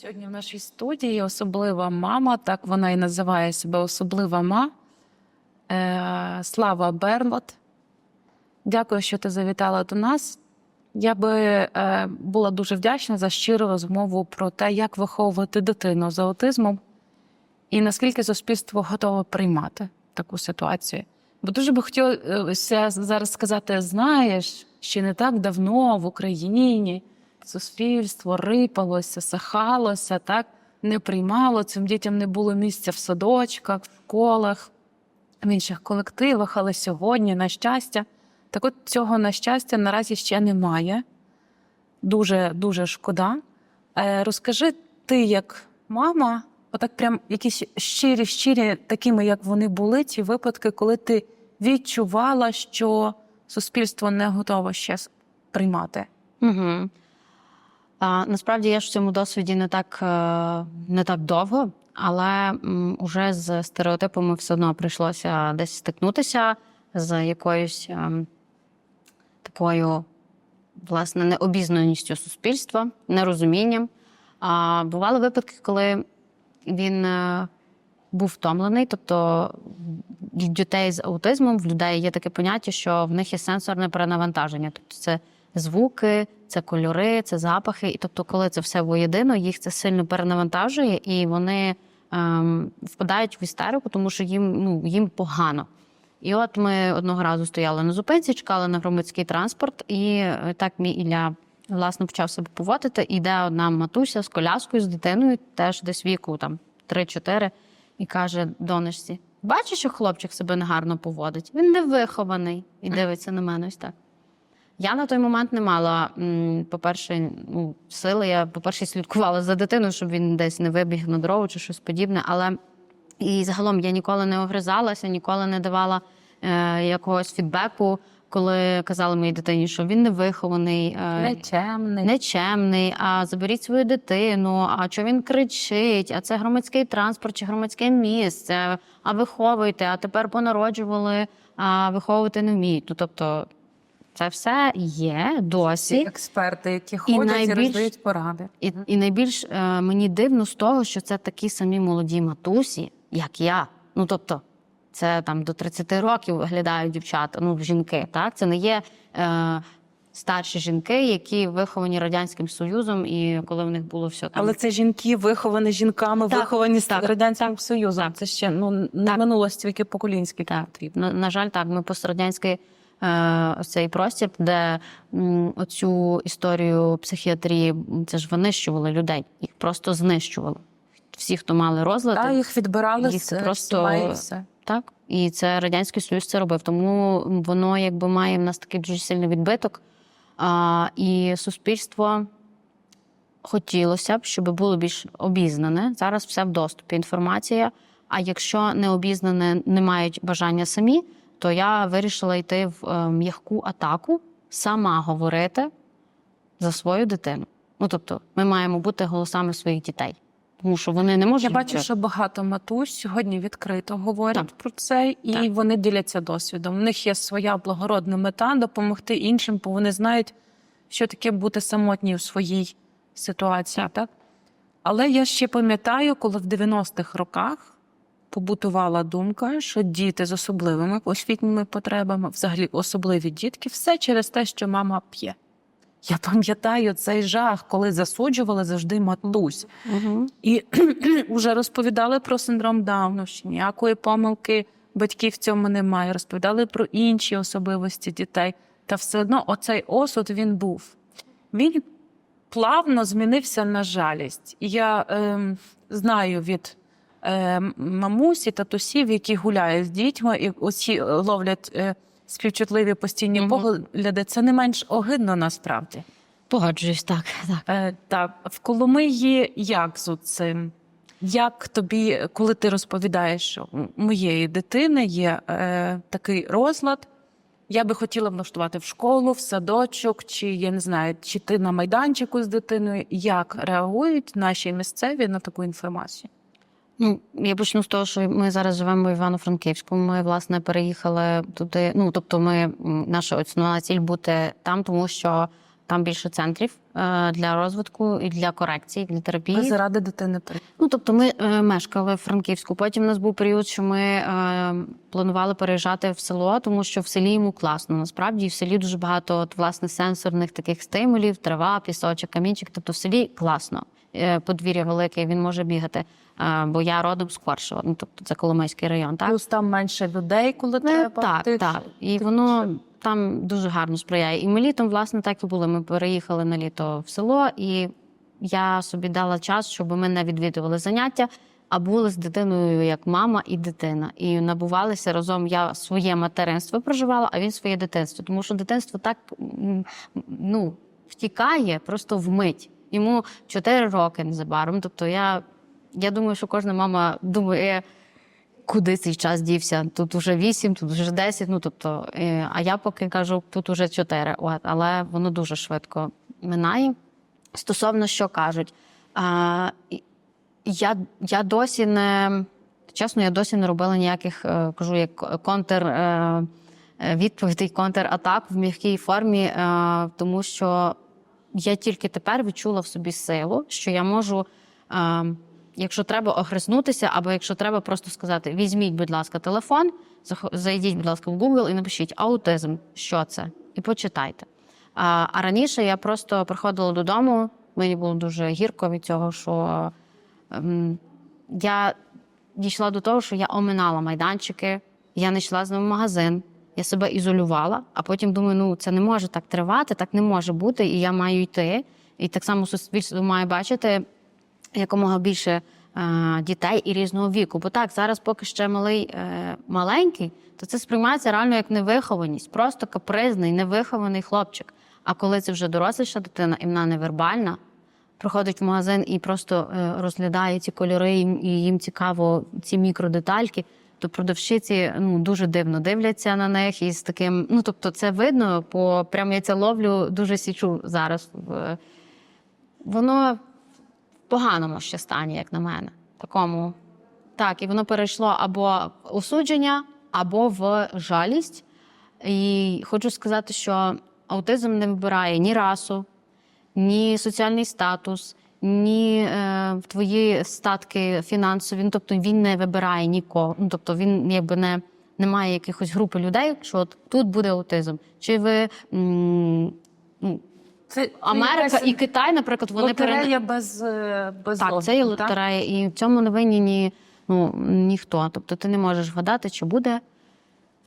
Сьогодні в нашій студії особлива мама, так вона і називає себе особлива ма. Е, Слава Бернлот. Дякую, що ти завітала до нас. Я би е, була дуже вдячна за щиру розмову про те, як виховувати дитину з аутизмом і наскільки суспільство готове приймати таку ситуацію. Бо дуже би хотілося зараз сказати: знаєш, ще не так давно в Україні суспільство рипалося, сахалося, так не приймало цим дітям не було місця в садочках, в школах, в інших колективах. Але сьогодні, на щастя, так от цього на щастя наразі ще немає. Дуже дуже шкода. Е, розкажи ти, як мама, отак прям якісь щирі, щирі, такими, як вони були, ті випадки, коли ти відчувала, що суспільство не готове ще приймати. Угу. А, насправді я ж в цьому досвіді не так, е, не так довго, але м, уже з стереотипами все одно прийшлося десь стикнутися з якоюсь ем, такою, власне, необізнаністю суспільства, нерозумінням. А бували випадки, коли він е, був втомлений, тобто дітей з аутизмом, в людей є таке поняття, що в них є сенсорне перенавантаження. Тобто це звуки, це кольори, це запахи. І тобто, коли це все воєдино, їх це сильно перенавантажує, і вони ем, впадають в істерику, тому що їм, ну, їм погано. І от ми одного разу стояли на зупинці, чекали на громадський транспорт, і е, так мій Ілля власне почав себе поводити. Іде одна матуся з коляскою, з дитиною, теж десь віку там 3-4, і каже донечці: бачиш, що хлопчик себе негарно поводить? Він невихований і дивиться на мене ось так. Я на той момент не мала, по-перше, ну, сили. Я, по-перше, слідкувала за дитиною, щоб він десь не вибіг на дорогу чи щось подібне. Але і загалом я ніколи не огризалася, ніколи не давала е, якогось фідбеку, коли казали моїй дитині, що він невихований, е, Нечемний. нечемний, а заберіть свою дитину, а що він кричить, а це громадський транспорт чи громадське місце, а виховуйте, а тепер понароджували, а виховувати не вміють. Ну, тобто, це все є досі. експерти, які ходять і, найбільш- роздають поради. І, і найбільш е, мені дивно з того, що це такі самі молоді матусі, як я. Ну тобто, це там до 30 років виглядають дівчата, ну жінки. Так, це не є е, старші жінки, які виховані радянським союзом, і коли в них було все там. Але це жінки виховані жінками, Так, виховані так, радянським союзом. Це ще ну не Так. минулості віки поколінські Так. потрібно. На, на жаль, так, ми пострадянський ось цей простір, де оцю історію психіатрії, це ж винищували людей, їх просто знищували. Всі, хто мали розлади, Та їх відбирали їх з е, просто- і все. Так, і це радянський союз це робив. Тому воно якби має в нас такий дуже сильний відбиток. А, і суспільство хотілося б, щоб було більш обізнане. Зараз все в доступі. Інформація. А якщо не обізнане, не мають бажання самі, то я вирішила йти в е, м'яку атаку, сама говорити за свою дитину. Ну тобто, ми маємо бути голосами своїх дітей, тому що вони не можуть. Я бачу, що багато матусь сьогодні відкрито говорять Так. про це, і Так. вони діляться досвідом. У них є своя благородна мета допомогти іншим, бо вони знають, що таке бути самотній у своїй ситуації. Так. Але я ще пам'ятаю, коли в 90-х роках побутувала думка, що діти з особливими освітніми потребами, взагалі особливі дітки, все через те, що мама п'є. Я пам'ятаю цей жах, коли засуджували завжди матусь. Мгм. І вже розповідали про синдром Дауну, що ніякої помилки батьків в цьому немає. Розповідали про інші особливості дітей. Та все одно оцей осуд він був. Він плавно змінився на жалість. І я ем, знаю від е, мамусі, татусів, які гуляють з дітьми, і оці ловлять е, співчутливі постійні Мгм. погляди. Це не менш огидно насправді. Погоджуюсь, так, так. Е, так, в Коломиї як з цим? Як тобі, коли ти розповідаєш, що у моєї дитини є е, такий розлад, я би хотіла влаштувати в школу, в садочок, чи я не знаю, чи ти на майданчику з дитиною, як реагують наші місцеві на таку інформацію? Ну, я почну з того, що ми зараз живемо в Івано-Франківську. Ми, власне, переїхали туди. Ну, тобто, ми наша основна ціль бути там, тому що там більше центрів е, для розвитку і для корекції, для терапії. Ви заради дитини Ну, тобто, ми е, мешкали в Франківську. Потім у нас був період, що ми е, планували переїжджати в село, тому що в селі йому класно. Насправді і в селі дуже багато от, власне сенсорних таких стимулів, трава, пісочок, камінчик. Тобто в селі класно. Подвір'я велике, він може бігати. Бо я родом з Коршева, ну тобто це Коломийський район. Так плюс там менше людей, коли Е, треба. Так, Ти- так. І ти- воно там дуже гарно сприяє. І ми літом, власне, так і було. Ми переїхали на літо в село, і я собі дала час, щоб ми не відвідували заняття, а були з дитиною як мама і дитина. І набувалися разом. Я своє материнство проживала, а він своє дитинство. Тому що дитинство так ну, втікає просто вмить. Йому 4 роки незабаром. Тобто я, я думаю, що кожна мама думає куди цей час дівся. Тут уже вісім, тут вже десять. Ну тобто, е, а я поки кажу, тут уже чотири. От, але воно дуже швидко минає. Стосовно що кажуть, а, я, я досі не чесно, я досі не робила ніяких е, кажу, як контр. е, Відповідей контратак в м'якій формі, тому що я тільки тепер відчула в собі силу, що я можу, е, якщо треба огризнутися, або якщо треба просто сказати: візьміть, будь ласка, телефон, зайдіть, будь ласка, в Google і напишіть аутизм, що це, і почитайте. А, а раніше я просто приходила додому, мені було дуже гірко від цього, що ем, я дійшла до того, що я оминала майданчики, я не йшла з ним в магазин, я себе ізолювала, а потім думаю, ну це не може так тривати, так не може бути, і я маю йти. І так само суспільство має бачити якомога більше дітей і різного віку. Бо так, зараз, поки ще малий е, маленький, то це сприймається реально як невихованість, просто капризний, невихований хлопчик. А коли це вже доросліша дитина, і вона невербальна, приходить в магазин і просто е, розглядає ці кольори, і їм цікаво ці мікродетальки. То продавщиці ну дуже дивно дивляться на них і з таким. Ну тобто, це видно, по прямо я це ловлю дуже січу зараз. Воно поганому ще стані, як на мене. Такому. Так, і воно перейшло або в осудження, або в жалість. І хочу сказати, що аутизм не вибирає ні расу, ні соціальний статус, ні е, твої статки фінансові. Ну, тобто він не вибирає нікого. Ну, тобто він якби не, має якихось групи людей, що от тут буде аутизм. Чи ви м, ну, Це Америка і Китай, наприклад, вони перен... лотерея без, е, без Так, це є розуму, так? і в цьому не винні ні, ну, ніхто. Тобто ти не можеш вгадати, чи буде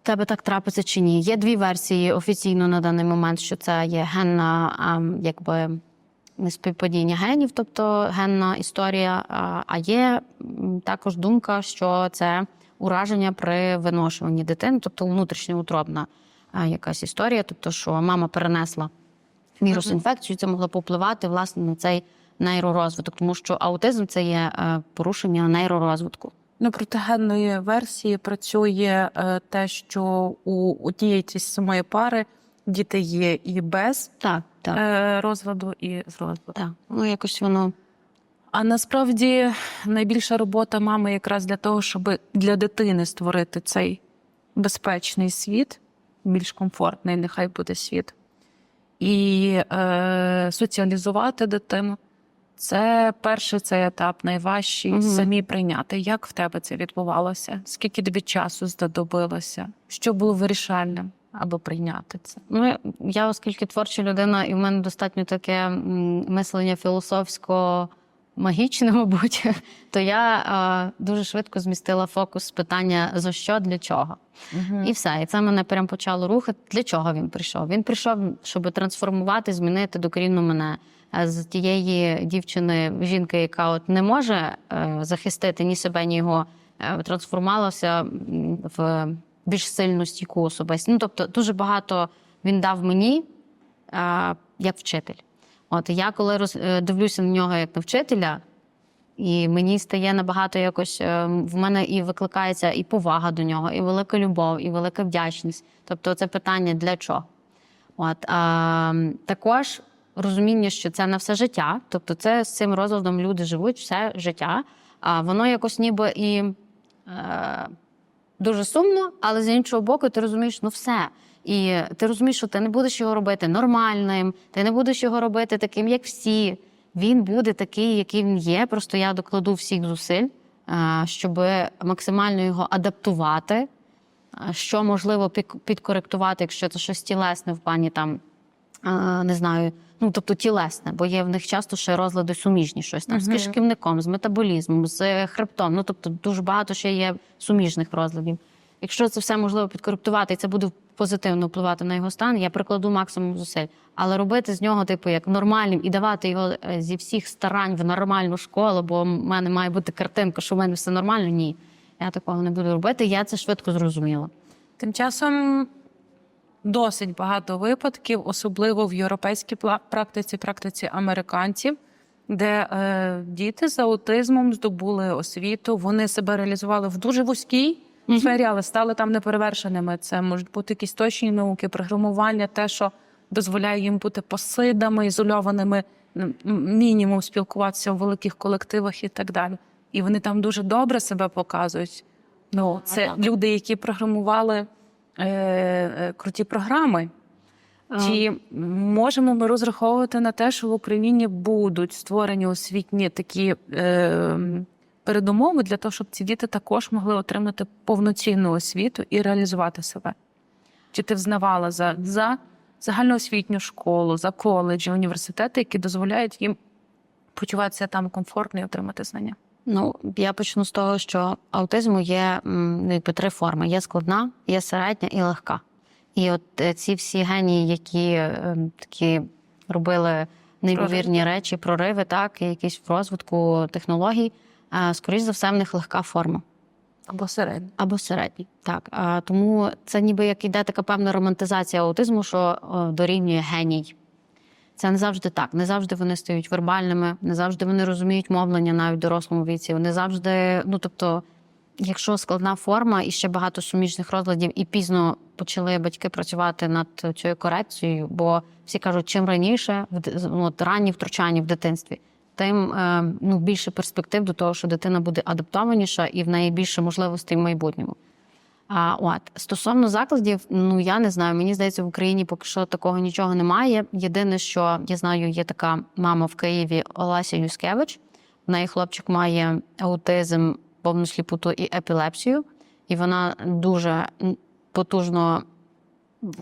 в тебе так трапиться чи ні. Є дві версії офіційно на даний момент, що це є генна, а, якби неспівпадіння генів, тобто генна історія. А, а є також думка, що це ураження при виношуванні дитини, тобто внутрішньоутробна а, якась історія, тобто, що мама перенесла вірус інфекцію, це могло попливати власне на цей нейророзвиток, тому що аутизм це є е, порушення нейророзвитку. Ну, проти генної версії працює е, те, що у однієї цієї самої пари діти є і без Так, так. е, розладу, і з розладу. так. Ну якось воно А насправді найбільша робота мами якраз для того, щоб для дитини створити цей безпечний світ, більш комфортний, нехай буде світ, і е, соціалізувати дитину. Це перший цей етап, найважчий угу. самі прийняти. Як в тебе це відбувалося? Скільки тобі часу знадобилося? Що було вирішальним, аби прийняти це? Ну, я, оскільки творча людина, і в мене достатньо таке мислення філософсько магічне, мабуть, то я е, дуже швидко змістила фокус з питання за що, для чого. І все. І це мене прям почало рухати. Для чого він прийшов? Він прийшов, щоб трансформувати, змінити докорінно мене е, з тієї дівчини, жінки, яка от не може е, захистити ні себе, ні його, е, трансформувалася в більш сильну стійку особистість. Ну, тобто, дуже багато він дав мені е, як вчитель. От я коли роз, е, дивлюся на нього як на вчителя, і мені стає набагато якось е, в мене і викликається і повага до нього, і велика любов, і велика вдячність. Тобто, це питання для чого? От а, також розуміння, що це на все життя, тобто, це з цим розладом люди живуть все життя. А воно якось ніби і е, дуже сумно, але з іншого боку, ти розумієш, ну все. І ти розумієш, що ти не будеш його робити нормальним, ти не будеш його робити таким, як всі. Він буде такий, який він є. Просто я докладу всіх зусиль, щоб максимально його адаптувати, що можливо підкоректувати, якщо це щось тілесне в плані там. Не знаю, ну тобто тілесне, бо є в них часто ще розлади суміжні, щось там з кишківником, з метаболізмом, з хребтом. Ну тобто дуже багато ще є суміжних розладів. Якщо це все можливо підкоректувати, і це буде позитивно впливати на його стан, я прикладу максимум зусиль. Але робити з нього, типу, як нормальним і давати його е, зі всіх старань в нормальну школу, бо в мене має бути картинка, що в мене все нормально. Ні, я такого не буду робити. Я це швидко зрозуміла. Тим часом досить багато випадків, особливо в європейській практиці, практиці американців, де е, діти з аутизмом здобули освіту, вони себе реалізували в дуже вузькій Але стали там неперевершеними. Це можуть бути якісь точні науки, програмування, те, що дозволяє їм бути посидами, ізольованими, мінімум спілкуватися в великих колективах і так далі. І вони там дуже добре себе показують. Ну, це так. люди, які програмували е, е, круті програми. Чи можемо ми розраховувати на те, що в Україні будуть створені освітні такі е, передумови для того, щоб ці діти також могли отримати повноцінну освіту і реалізувати себе? Чи ти взнавала за, за загальноосвітню школу, за коледжі, університети, які дозволяють їм почуватися там комфортно і отримати знання? Ну, я почну з того, що аутизму є ну, якби три форми: є складна, є середня і легка. І от е, ці всі генії, які е, такі робили неймовірні речі, прориви, так, і якісь в розвитку технологій, скоріш за все, в них легка форма. Або середньо. Або середній. Так. А, тому це ніби як іде така певна романтизація аутизму, що дорівнює геній. Це не завжди так. Не завжди вони стають вербальними, не завжди вони розуміють мовлення навіть в дорослому віці. Не завжди, ну тобто, якщо складна форма і ще багато суміжних розладів, і пізно почали батьки працювати над цією корекцією, бо всі кажуть, чим раніше, ну, от ранні втручання в дитинстві, тим е, ну, більше перспектив до того, що дитина буде адаптованіша і в неї більше можливостей в майбутньому. А от стосовно закладів, ну я не знаю. Мені здається, в Україні поки що такого нічого немає. Єдине, що я знаю, є така мама в Києві Олеся Юскевич. В неї хлопчик має аутизм, повну сліпоту і епілепсію, і вона дуже потужно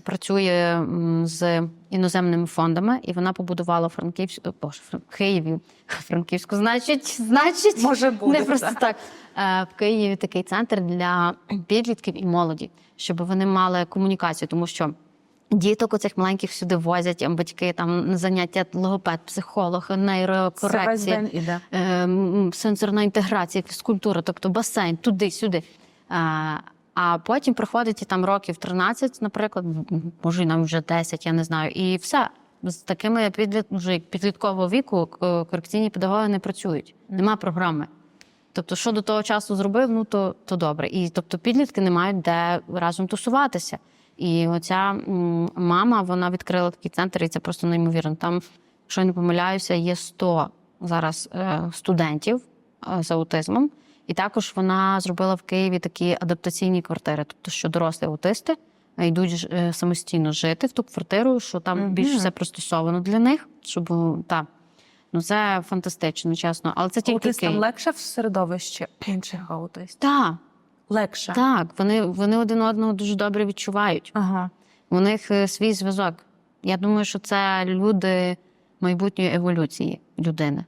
працює з іноземними фондами, і вона побудувала Франківську Боже, Фран- Києві Франківську. Значить, значить, Може бути, не просто так. так. Е, В Києві такий центр для підлітків і молоді, щоб вони мали комунікацію, тому що. Діток оцих маленьких сюди возять, батьки там на заняття логопед, психолог, нейрокорекція, е, сенсорна інтеграція, фізкультура, тобто басейн, туди-сюди. А, потім проходить і там років 13, наприклад, може нам вже 10, я не знаю. І все. З такими підліт, вже підліткового віку корекційні педагоги не працюють. Нема програми. Тобто, що до того часу зробив, ну то, то добре. І тобто підлітки не мають де разом тусуватися. І оця мама вона відкрила такий центр, і це просто неймовірно. Там, якщо я не помиляюся, є 100 зараз е, студентів е, з аутизмом. І також вона зробила в Києві такі адаптаційні квартири, тобто, що дорослі аутисти е, йдуть е, самостійно жити в ту квартиру, що там Мгм. більш все пристосовано для них, щоб е, та. Ну, це фантастично, чесно. Але це тільки Аутистам Київ. легше в середовищі інших аутистів? Так, Легше. так. Вони, вони один одного дуже добре відчувають. Ага. У них е, свій зв'язок. Я думаю, що це люди майбутньої еволюції людини.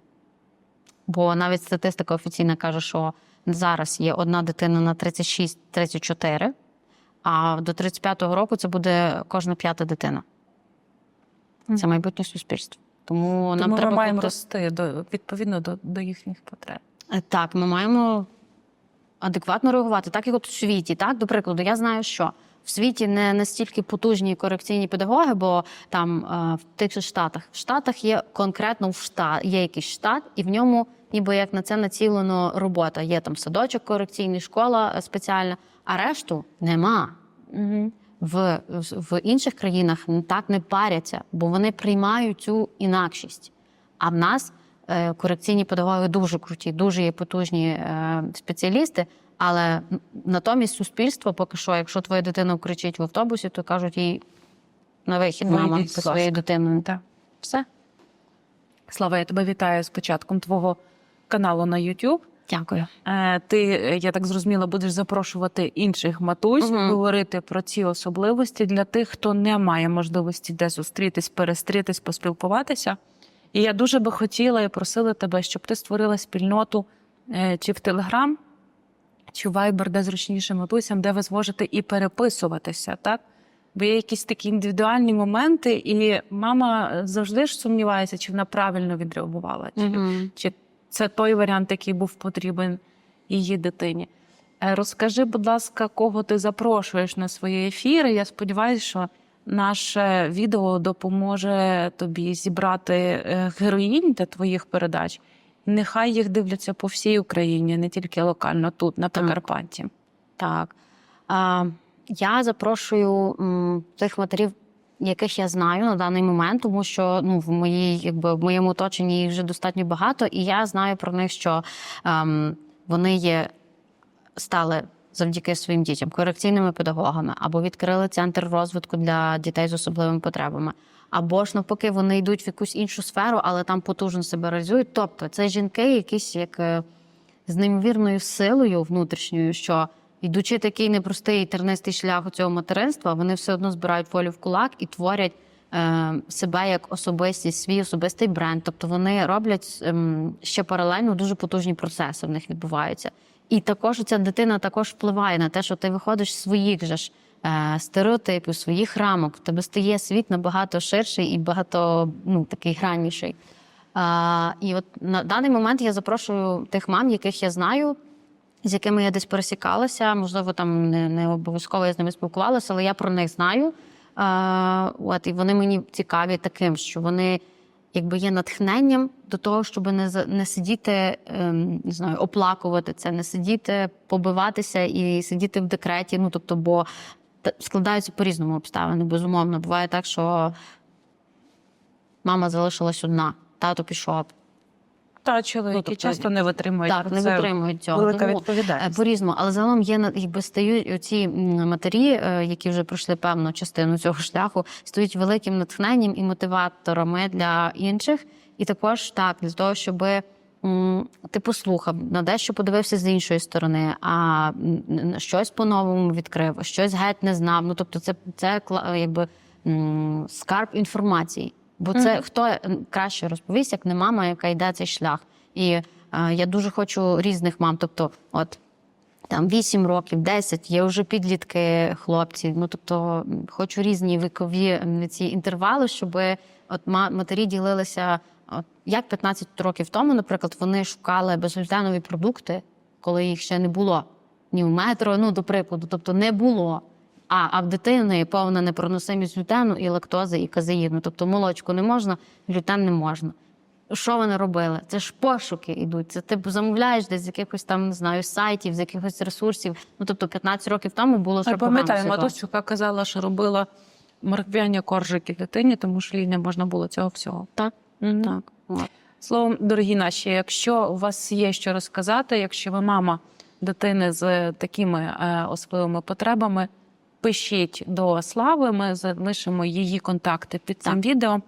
Бо навіть статистика офіційна каже, що зараз є одна дитина на 36-34, а до 35-го року це буде кожна п'ята дитина. Це майбутнє суспільство. Тому, нам Тому треба ми маємо бути- рости до, відповідно до, до їхніх потреб. Е, Так, ми маємо адекватно реагувати, так як от в світі. Так, до прикладу, я знаю, що в світі не настільки потужні корекційні педагоги, бо там е, в тих же штатах в штатах є конкретно в штат, є якийсь штат, і в ньому ніби як на це націлено робота. Є там садочок корекційний, школа е, спеціальна, а решту нема. Угу. В, в інших країнах так не паряться, бо вони приймають цю інакшість. А в нас корекційні педагоги дуже круті, дуже є потужні е, спеціалісти. Але натомість суспільство поки що, якщо твоя дитина кричить в автобусі, то кажуть їй на вихід, мама Вийдіть, зі своєю дитиною. Так. Все. Слава, я тебе вітаю з початком твого каналу на YouTube. Дякую. Е, Ти, е, я так зрозуміла, будеш запрошувати інших матусь, Мгм. говорити про ці особливості для тих, хто не має можливості де зустрітись, перестрітись, поспілкуватися. І я дуже би хотіла і просила тебе, щоб ти створила спільноту е, чи в Телеграм, чи в Viber, де зручніше матусям, де ви зможете і переписуватися, так? Бо є якісь такі індивідуальні моменти, і мама завжди ж сумнівається, чи вона правильно відреагувала, чи Мгм. чи це той варіант, який був потрібен її дитині. Е, Розкажи, будь ласка, кого ти запрошуєш на свої ефіри. Я сподіваюся, що наше відео допоможе тобі зібрати е, героїнь для твоїх передач. Нехай їх дивляться по всій Україні, не тільки локально тут, на. Прикарпатті. Так. А, я запрошую м, тих матерів, яких я знаю на даний момент, тому що ну, в, моїй, якби, в моєму оточенні їх вже достатньо багато, і я знаю про них, що ем, вони є стали завдяки своїм дітям корекційними педагогами, або відкрили центр розвитку для дітей з особливими потребами. Або ж навпаки, вони йдуть в якусь іншу сферу, але там потужно себе реалізують. Тобто, це жінки, якісь як е, з неймовірною силою внутрішньою, що йдучи такий непростий тернистий шлях цього материнства, вони все одно збирають волю в кулак і творять е, себе як особистість, свій особистий бренд. Тобто вони роблять ем, ще паралельно дуже потужні процеси в них відбуваються. І також ця дитина також впливає на те, що ти виходиш з своїх же ж е, стереотипів, своїх рамок. В тебе стає світ набагато ширший і багато ну, такий гранніший. А, і от на даний момент я запрошую тих мам, яких я знаю, з якими я десь пересікалася. Можливо, там не, не обов'язково я з ними спілкувалася, але я про них знаю. А, от, і вони мені цікаві таким, що вони якби є натхненням до того, щоб не, не сидіти, ем, не знаю, оплакувати це, не сидіти, побиватися і сидіти в декреті. Ну, тобто, бо складаються по-різному обставини. Безумовно, буває так, що мама залишилась одна, тато пішов. Та чоловіки Ну, тобто, часто не витримують. Так, не витримують цього. Велика Тому, відповідальність. Е, По-різному, але загалом є якби стають оці м, матері, е, які вже пройшли певну частину цього шляху, стають великим натхненням і мотиваторами для інших. І також так, для того, щоб ти послухав, на дещо подивився з іншої сторони, а щось по-новому відкрив, щось геть не знав. Ну тобто, це, це якби скарб інформації. Бо це Мгм. хто е, краще розповість, як не мама, яка йде цей шлях. І е, я дуже хочу різних мам. Тобто, от там 8 років, 10, є вже підлітки хлопці. Ну тобто, хочу різні вікові ці інтервали, щоб от ма- матері ділилися. От як 15 років тому, наприклад, вони шукали безглютенові продукти, коли їх ще не було. Ні в метро, ну до прикладу, тобто не було. А, а в дитини повна непроносимість глютену і лактози, і казеїну. Тобто молочку не можна, глютен не можна. Що вони робили? Це ж пошуки йдуть. Це ти замовляєш десь з якихось там не знаю сайтів, з якихось ресурсів. Ну тобто 15 років тому було ситуація. матусь, яка казала, що робила морквяні коржики дитині, тому що їй не можна було цього всього. Так, Мгм. так. От. Словом, дорогі наші, якщо у вас є що розказати, якщо ви мама дитини з такими е, особливими потребами, пишіть до Слави, ми залишимо її контакти під цим Так. відео.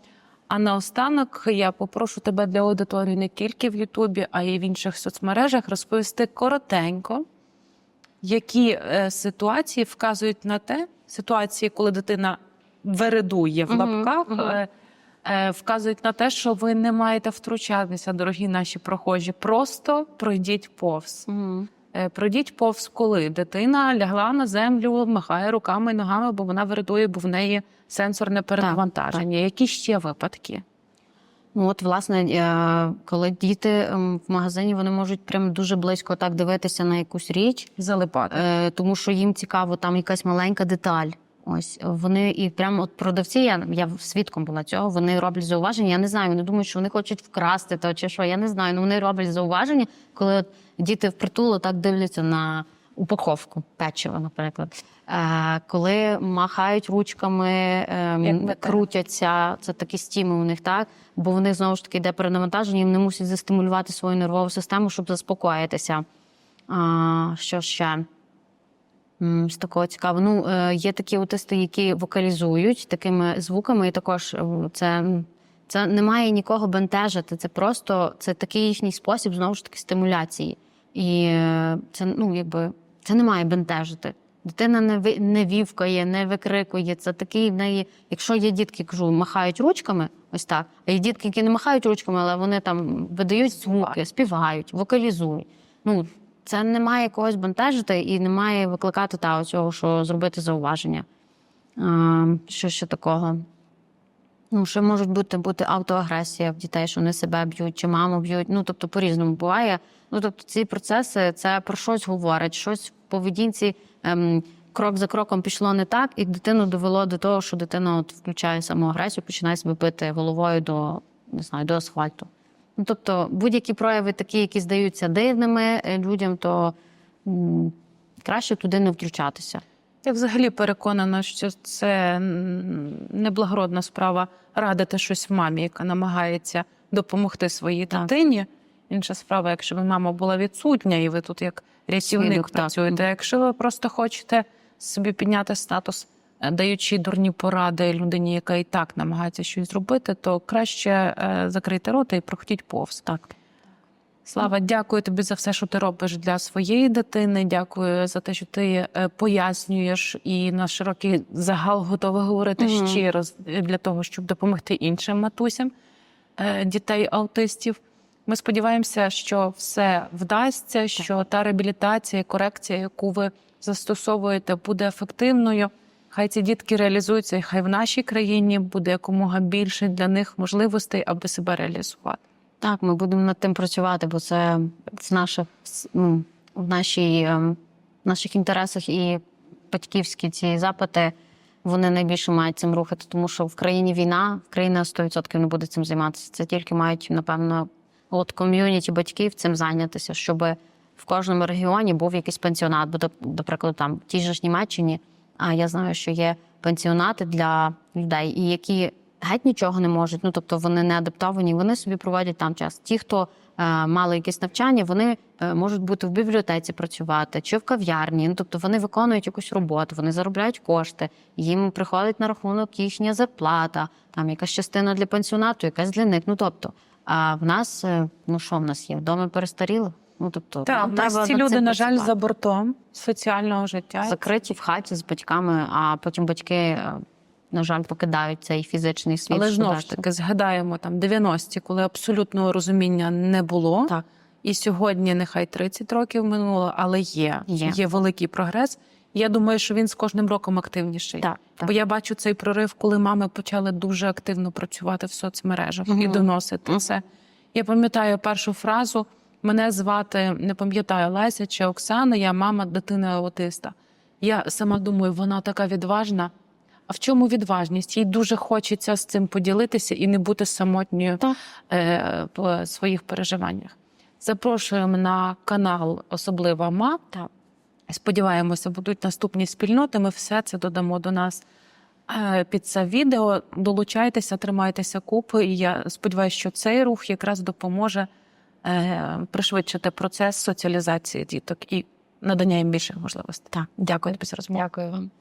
А наостанок я попрошу тебе для аудиторії не тільки в Ютубі, а й в інших соцмережах розповісти коротенько, які е, ситуації вказують на те, ситуації, коли дитина вередує в лапках, мгм. е, е, вказують на те, що ви не маєте втручатися, дорогі наші прохожі. Просто пройдіть повз. Е, Пройдіть повз, коли дитина лягла на землю, махає руками і ногами, бо вона вередує, бо в неї сенсорне перевантаження. Які ще випадки? Ну от, власне, е, коли діти в магазині вони можуть прям дуже близько так дивитися на якусь річ, Залипати. е, тому що їм цікаво там якась маленька деталь. Ось вони і прямо от продавці, я, я свідком була цього. Вони роблять зауваження. Я не знаю. Вони думають, що вони хочуть вкрасти то чи що. Я не знаю. Ну вони роблять зауваження, коли от діти впритулу так дивляться на упаковку печива, наприклад. Е, коли махають ручками, е, метелик. крутяться, це такі стіми у них, так? Бо в них знову ж таки йде перенавантаження, вони мусять застимулювати свою нервову систему, щоб заспокоїтися. Що ще? З такого цікаво. Ну, е, є такі аутисти, які вокалізують такими звуками, і також е, це, це не має нікого бентежити. Це просто це такий їхній спосіб знову ж таки стимуляції. І е, це ну, якби це не має бентежити. Дитина не ви не вівкає, не викрикує. Це такий в неї. Якщо є дітки, кажу, махають ручками, ось так. А є дітки, які не махають ручками, але вони там видають звуки, співають, вокалізують. Ну це не має когось бентежити і не має викликати та цього, що зробити зауваження. А, що ще такого? Ну, ще можуть бути, бути автоагресія в дітей, що вони себе б'ють чи маму б'ють. Ну, тобто, по-різному буває. Ну, тобто, ці процеси це про щось говорить, щось в поведінці ем, крок за кроком пішло не так, і дитину довело до того, що дитина от включає самоагресію, починає себе бити головою до, не знаю, до асфальту. Ну, тобто, будь-які прояви такі, які здаються дивними е, людям, то м, краще туди не втручатися. Я взагалі переконана, що це неблагородна справа радити щось мамі, яка намагається допомогти своїй Так. дитині. Інша справа, якщо б мама була відсутня, і ви тут як рятівник Свідок, так. працюєте. Якщо ви просто хочете собі підняти статус, е, даючи дурні поради людині, яка і так намагається щось зробити, то краще е, закрийте рота і проходіть повз. Так. Слава, дякую тобі за все, що ти робиш для своєї дитини. Дякую за те, що ти е, пояснюєш і на широкий загал готовий говорити Мгм. щиро з- для того, щоб допомогти іншим матусям е, дітей аутистів. Ми сподіваємося, що все вдасться, що та реабілітація і корекція, яку ви застосовуєте, буде ефективною. Хай ці дітки реалізуються, і хай в нашій країні буде якомога більше для них можливостей, аби себе реалізувати. Так, ми будемо над тим працювати, бо це в наших ну, в нашій, ем, в наших інтересах і батьківські ці запити вони найбільше мають цим рухати, тому що в країні війна, країна 100% не буде цим займатися. Це тільки мають, напевно, от ком'юніті батьків цим зайнятися, щоб в кожному регіоні був якийсь пенсіонат. Бо, прикладу, там в тій же ж Німеччині, а я знаю, що є пенсіонати для людей, і які геть нічого не можуть. Ну тобто вони не адаптовані, вони собі проводять там час. Ті, хто е, мали якесь навчання, вони е, можуть бути в бібліотеці працювати чи в кав'ярні. Ну тобто вони виконують якусь роботу, вони заробляють кошти, їм приходить на рахунок їхня зарплата, там якась частина для пенсіонату, якась для них. Ну тобто, а в нас е, ну що в нас є? Вдома перестаріли? Ну тобто, Так, у нас ці люди, на жаль, працювати. за бортом соціального життя. закриті в хаті з батьками, а потім батьки, е, на жаль, покидають цей фізичний світ. Але знову ж таки згадаємо там 90-ті, коли абсолютного розуміння не було. Так. І сьогодні нехай 30 років минуло, але є, Є. великий прогрес. Я думаю, що він з кожним роком активніший. Так, так. Бо я бачу цей прорив, коли мами почали дуже активно працювати в соцмережах і доносити Мгм. це. Я пам'ятаю першу фразу: мене звати не пам'ятаю Леся чи Оксана, я мама дитини аутиста. Я сама думаю, вона така відважна. А в чому відважність? Їй дуже хочеться з цим поділитися і не бути самотньою Так. е, в своїх переживаннях. Запрошуємо на канал Особлива ма. Так. Сподіваємося, будуть наступні спільноти. Ми все це додамо до нас е, під це відео. Долучайтеся, тримайтеся купи. І я сподіваюся, що цей рух якраз допоможе е, пришвидшити процес соціалізації діток і надання їм більших можливостей. Так. Дякую за розмову. Дякую вам.